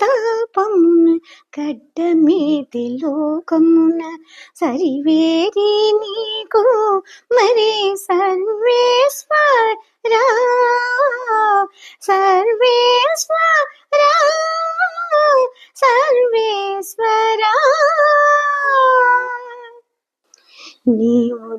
ప్రతాపమున గడ్డమీది లోకమున సరివేరి నీకు మరి సర్వేశ్వరా? సర్వే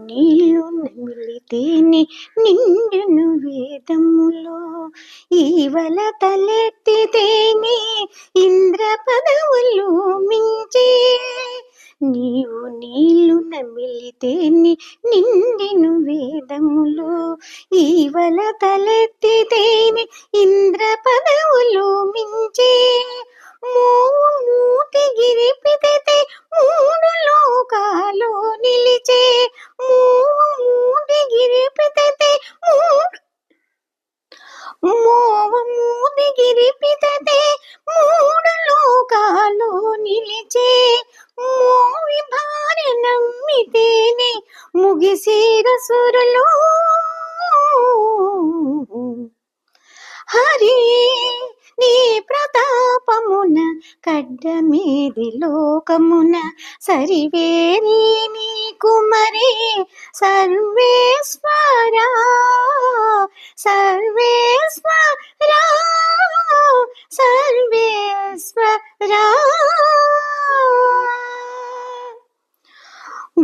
నీళ్ళు నమిలితేనే నిండును వేదములో. ఈవల తలెత్తితేనే ఇంద్ర పదవులు మించే. నీవు నీళ్ళు నమిలితేనే నిండిను వేదములో. ఈవల తలెత్తితేనే ఇంద్ర పదవులు మించే మోము మోవము మూతి గిరిపితే మూడు లోకాలు నిలిచే మోవి భార్య నమ్మితేనే ముగిసేర సురులు హరి నీ ప్రతాపమున కడ్డమీది లోకమున సరివేరి నీ కుమరే సర్వేశ్వర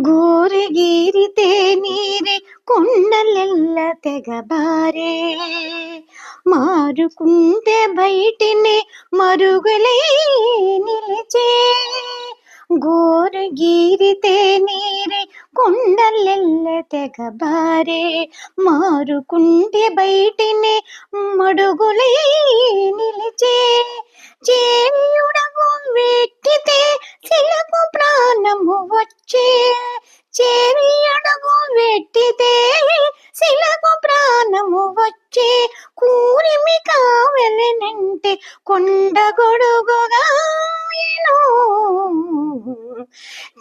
ಗೋರಿಗೀರಿತೆ ನೀರೆ కొండలెల్ల తెగబారే మారుకుంటే బయటినే మరుగులే నిలిచే గోరగీరితే నీరే కొండలెల్ల తెగబారే మారుకుంటే బయటినే మడుగులై నిలిచే. చేయుడము వెట్టితే శిలకు ప్రాణము వచ్చే. చేరి అడుగు వెట్టితే శిలకు ప్రాణము వచ్చే. కూరిమి కావలనంటే కొండ గొడుగుగా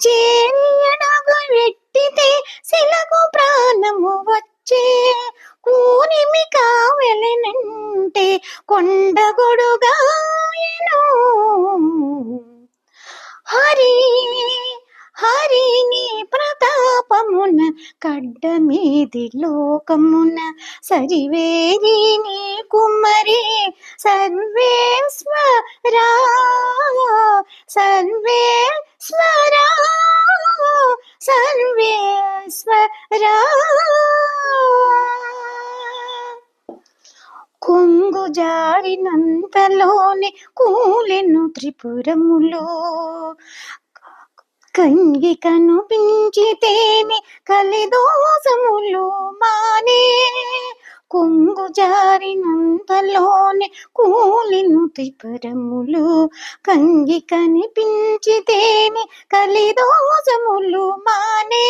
చేరి వెట్టితే శిలకు ప్రాణము వచ్చే. కూనిమి కావలనంటే కొండ ఇది లోకమున సరివేరి నీ కుమ్మరి. సర్వేశ్వరా సర్వేశ్వరా సర్వేశ్వరా కొంగు జారినంతలోనే కూలెను త్రిపురములో కంగి కనిపించితేనే కలిదోసములు మానే. కొంగు జారినంతలోనే కూలిను త్రిపురములు కంగి కనిపించితేనే కలిదోసములు మానే.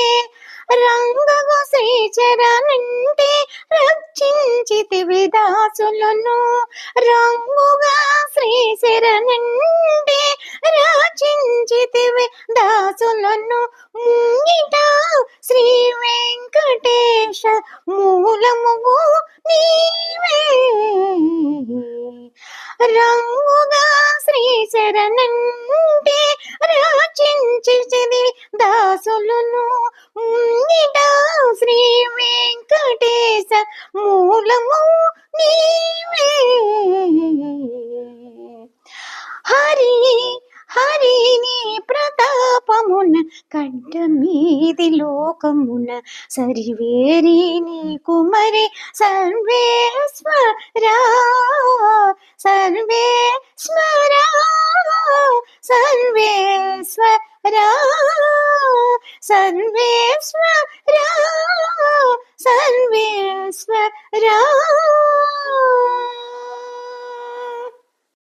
రంగగు శ్రీచరణంటే రక్షించితివి దాసులను. రంగుగా శ్రీచరణంటే прямо ప్రతాపమున కడ్డ మీది లోకమున సరివేరి నీ కుమరి సర్వేశ్వరా సర్వేశ్వరా సర్వేశ్వరా సర్వేశ్వరా సర్వేశ్వరా